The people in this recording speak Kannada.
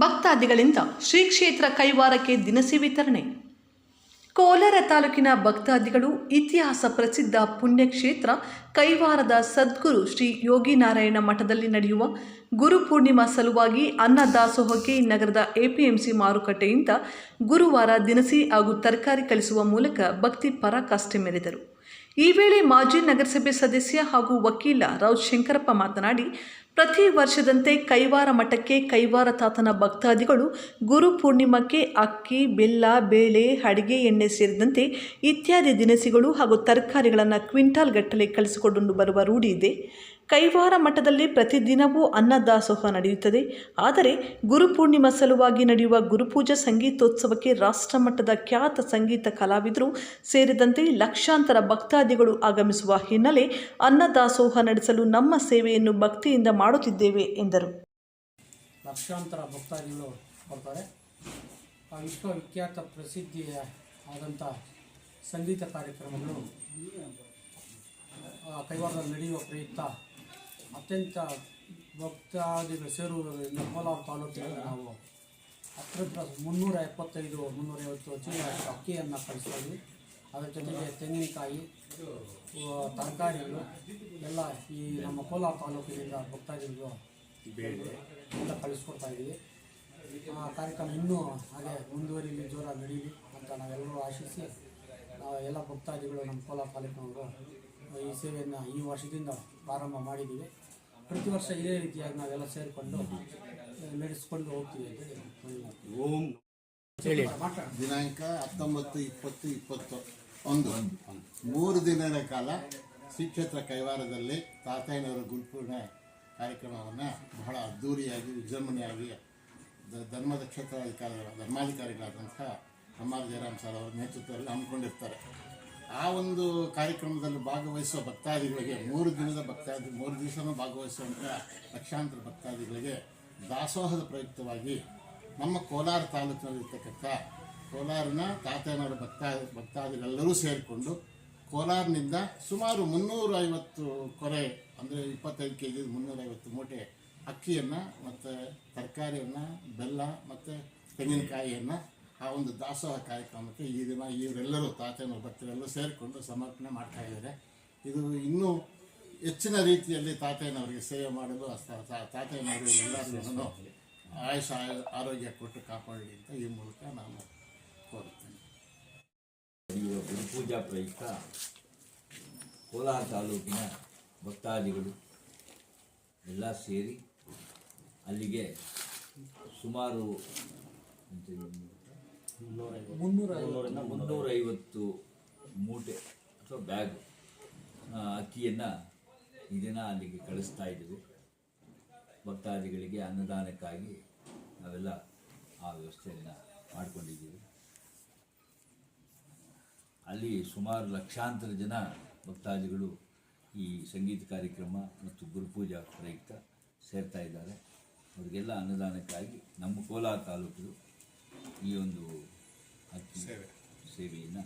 ಭಕ್ತಾದಿಗಳಿಂದ ಶ್ರೀ ಕ್ಷೇತ್ರ ಕೈವಾರಕ್ಕೆ ದಿನಸಿ ವಿತರಣೆ. ಕೋಲಾರ ತಾಲೂಕಿನ ಭಕ್ತಾದಿಗಳು ಇತಿಹಾಸ ಪ್ರಸಿದ್ಧ ಪುಣ್ಯಕ್ಷೇತ್ರ ಕೈವಾರದ ಸದ್ಗುರು ಶ್ರೀ ಯೋಗಿನಾರಾಯಣ ಮಠದಲ್ಲಿ ನಡೆಯುವ ಗುರುಪೂರ್ಣಿಮಾ ಸಲುವಾಗಿ ಅನ್ನದಾಸೋಹಕ್ಕೆ ನಗರದ ಎಪಿಎಂಸಿ ಮಾರುಕಟ್ಟೆಯಿಂದ ಗುರುವಾರ ದಿನಸಿ ಹಾಗೂ ತರಕಾರಿ ಕಳಿಸುವ ಮೂಲಕ ಭಕ್ತಿ ಪರಾಕಾಷ್ಠೆ ಮೆರೆದರು. ಈ ವೇಳೆ ಮಾಜಿ ನಗರಸಭೆ ಸದಸ್ಯ ಹಾಗೂ ವಕೀಲ ರಾವ್ ಶಂಕರಪ್ಪ ಮಾತನಾಡಿ ಪ್ರತಿ ವರ್ಷದಂತೆ ಕೈವಾರ ಮಠಕ್ಕೆ ಕೈವಾರ ತಾತನ ಭಕ್ತಾದಿಗಳು ಗುರು ಪೂರ್ಣಿಮಕ್ಕೆ ಅಕ್ಕಿ, ಬೆಲ್ಲ, ಬೇಳೆ, ಅಡಿಗೆ, ಎಣ್ಣೆ ಸೇರಿದಂತೆ ಇತ್ಯಾದಿ ದಿನಸಿಗಳು ಹಾಗೂ ತರಕಾರಿಗಳನ್ನು ಕ್ವಿಂಟಾಲ್ ಗಟ್ಟಲೆ ಕಳಿಸಿಕೊಂಡು ಬರುವ ರೂಢಿ ಇದೆ. ಕೈವಾರ ಮಠದಲ್ಲಿ ಪ್ರತಿದಿನವೂ ಅನ್ನದಾಸೋಹ ನಡೆಯುತ್ತದೆ. ಆದರೆ ಗುರುಪೂರ್ಣಿಮಾ ಸಲುವಾಗಿ ನಡೆಯುವ ಗುರುಪೂಜಾ ಸಂಗೀತೋತ್ಸವಕ್ಕೆ ರಾಷ್ಟ್ರಮಟ್ಟದ ಖ್ಯಾತ ಸಂಗೀತ ಕಲಾವಿದರು ಸೇರಿದಂತೆ ಲಕ್ಷಾಂತರ ಭಕ್ತಾದಿಗಳು ಆಗಮಿಸುವ ಹಿನ್ನೆಲೆ ಅನ್ನದಾಸೋಹ ನಡೆಸಲು ನಮ್ಮ ಸೇವೆಯನ್ನು ಭಕ್ತಿಯಿಂದ ಮಾಡುತ್ತಿದ್ದೇವೆ, ಎಂದರು. ಲಕ್ಷಾಂತರ ಭಕ್ತಾದಿಗಳು ಬರ್ತಾರೆ. ವಿಶ್ವವಿಖ್ಯಾತ ಪ್ರಸಿದ್ಧಿಯ ಆದಂಥ ಸಂಗೀತ ಕಾರ್ಯಕ್ರಮಗಳು ಕೈವಾರದಲ್ಲಿ ನಡೆಯುವ ಪ್ರಯುಕ್ತ ಅತ್ಯಂತ ಭಕ್ತಾದಿಗಳು ಸೇರುವುದರಿಂದ ಕೋಲಾರ ತಾಲೂಕಿನಲ್ಲಿ ನಾವು ಹತ್ತಿರ ಮುನ್ನೂರ ಎಪ್ಪತ್ತೈದು ಮುನ್ನೂರೈವತ್ತು ಚೀಲ ಅಕ್ಕಿಯನ್ನು ಕಳಿಸ್ತೀವಿ. ಅದರ ಜೊತೆಗೆ ತೆಂಗಿನಕಾಯಿ ತರಕಾರಿಗಳು, ಎಲ್ಲ ಈ ನಮ್ಮ ಕೋಲಾರ ತಾಲೂಕಿನಿಂದ ಭಕ್ತಾದಿಗಳು ಎಲ್ಲ ಕಳಿಸ್ಕೊಡ್ತಾ ಇದ್ದೀವಿ. ಆ ಕಾರ್ಯಕ್ರಮ ಇನ್ನೂ ಹಾಗೆ ಮುಂದುವರಿಲಿ ಜೋರ ನಡೀಲಿ ಅಂತ ನಾವೆಲ್ಲರೂ ಆಶಿಸಿ ಎಲ್ಲ ಭಕ್ತಾದಿಗಳು ನಮ್ಮ ಕೋಲಾರ ತಾಲೂಕಿನವರು ಈ ಸೇವೆಯನ್ನು ಈ ವರ್ಷದಿಂದ ಪ್ರಾರಂಭ ಮಾಡಿದ್ದೀವಿ. ಪ್ರತಿ ವರ್ಷ ಇದೇ ರೀತಿಯಾಗಿ ನಾವೆಲ್ಲ ಸೇರಿಕೊಂಡು ನಡೆಸ್ಕೊಂಡು ಹೋಗ್ತೀವಿ ಓಂ ದಿನಾಂಕ ಹತ್ತೊಂಬತ್ತು ಇಪ್ಪತ್ತು ಇಪ್ಪತ್ತು ಒಂದು. ಮೂರು ದಿನದ ಕಾಲ ಶ್ರೀಕ್ಷೇತ್ರ ಕೈವಾರದಲ್ಲಿ ತಾತಯ್ಯನವರ ಗುರುಪೂರ್ಣ ಕಾರ್ಯಕ್ರಮವನ್ನು ಬಹಳ ಅದ್ಧೂರಿಯಾಗಿ ವಿಜೃಂಭಣೆಯಾಗಿ ಧರ್ಮದ ಕ್ಷೇತ್ರಾಧಿಕಾರಿಗಳ ಧರ್ಮಾಧಿಕಾರಿಗಳಾದಂಥ ಅಮ್ಮಾರ್ ಜಯರಾಮ್ ಸರ್ ಅವರ ನೇತೃತ್ವದಲ್ಲಿ ಹಮ್ಮಿಕೊಂಡಿರ್ತಾರೆ. ಆ ಒಂದು ಕಾರ್ಯಕ್ರಮದಲ್ಲಿ ಭಾಗವಹಿಸುವ ಭಕ್ತಾದಿಗಳಿಗೆ ಮೂರು ದಿನದ ಭಕ್ತಾದಿ, ಮೂರು ದಿವಸನೂ ಭಾಗವಹಿಸುವಂಥ ಲಕ್ಷಾಂತರ ಭಕ್ತಾದಿಗಳಿಗೆ ದಾಸೋಹದ ಪ್ರಯುಕ್ತವಾಗಿ ನಮ್ಮ ಕೋಲಾರ ತಾಲೂಕಿನಲ್ಲಿರ್ತಕ್ಕಂಥ ಕೋಲಾರನ ತಾತನಾಡು ಭಕ್ತಾ, ಭಕ್ತಾದಿಗಳೆಲ್ಲರೂ ಸೇರಿಕೊಂಡು ಕೋಲಾರನಿಂದ ಸುಮಾರು ಮುನ್ನೂರ ಐವತ್ತು ಕೊರೆ, ಅಂದರೆ ಇಪ್ಪತ್ತೈದು ಕೆ ಜಿ ಮುನ್ನೂರೈವತ್ತು ಮೂಟೆ ಅಕ್ಕಿಯನ್ನು ಮತ್ತು ತರಕಾರಿಯನ್ನು, ಬೆಲ್ಲ ಮತ್ತು ತೆಂಗಿನಕಾಯಿಯನ್ನು ಆ ಒಂದು ದಾಸೋಹ ಕಾರ್ಯಕ್ರಮಕ್ಕೆ ಈ ದಿನ ಇವರೆಲ್ಲರೂ ತಾತನ ಭಕ್ತರೆಲ್ಲರೂ ಸೇರಿಕೊಂಡು ಸಮರ್ಪಣೆ ಮಾಡ್ತಾ ಇದ್ದಾರೆ. ಇದು ಇನ್ನೂ ಹೆಚ್ಚಿನ ರೀತಿಯಲ್ಲಿ ತಾತಯ್ಯನವರಿಗೆ ಸೇವೆ ಮಾಡಲು ತಾ- ತಾ- ತಾತಯ್ಯನವರು ಎಲ್ಲರಿಗೂ ಆಯುಷ ಆಯು- ಆರೋಗ್ಯ ಕೊಟ್ಟು ಕಾಪಾಡಲಿ ಅಂತ ಈ ಮೂಲಕ ನಾನು ಕೋರುತ್ತೇನೆ. ಪೂಜಾ ಗುರುಪೂಜಾ ಪ್ರಯುಕ್ತ ಕೋಲಾರ ತಾಲೂಕಿನ ಭಕ್ತಾದಿಗಳು ಎಲ್ಲ ಸೇರಿ ಅಲ್ಲಿಗೆ ಸುಮಾರು ಮುನ್ನೂರ ಮುನ್ನೂರೈವತ್ತು. ಮೂಟೆ ಅಥವಾ ಬ್ಯಾಗ್. ಅಕ್ಕಿಯನ್ನು ಈ ಅಲ್ಲಿಗೆ ಕಳಿಸ್ತಾ ಇದ್ದೀವಿ. ಭಕ್ತಾದಿಗಳಿಗೆ ಅನ್ನದಾನಕ್ಕಾಗಿ ನಾವೆಲ್ಲ ಆ ವ್ಯವಸ್ಥೆಯನ್ನು ಮಾಡಿಕೊಂಡಿದ್ದೀವಿ. ಅಲ್ಲಿ ಸುಮಾರು ಲಕ್ಷಾಂತರ ಜನ ಭಕ್ತಾದಿಗಳು ಈ ಸಂಗೀತ ಕಾರ್ಯಕ್ರಮ ಮತ್ತು ಗುರುಪೂಜಾ ಪ್ರಯುಕ್ತ ಸೇರ್ತಾ ಇದ್ದಾರೆ. ಅವರಿಗೆಲ್ಲ ಅನ್ನದಾನಕ್ಕಾಗಿ ನಮ್ಮ ಕೋಲಾರ ತಾಲೂಕು ಈ ಒಂದು ಅಕ್ಕಿ ಸೇವೆಯನ್ನು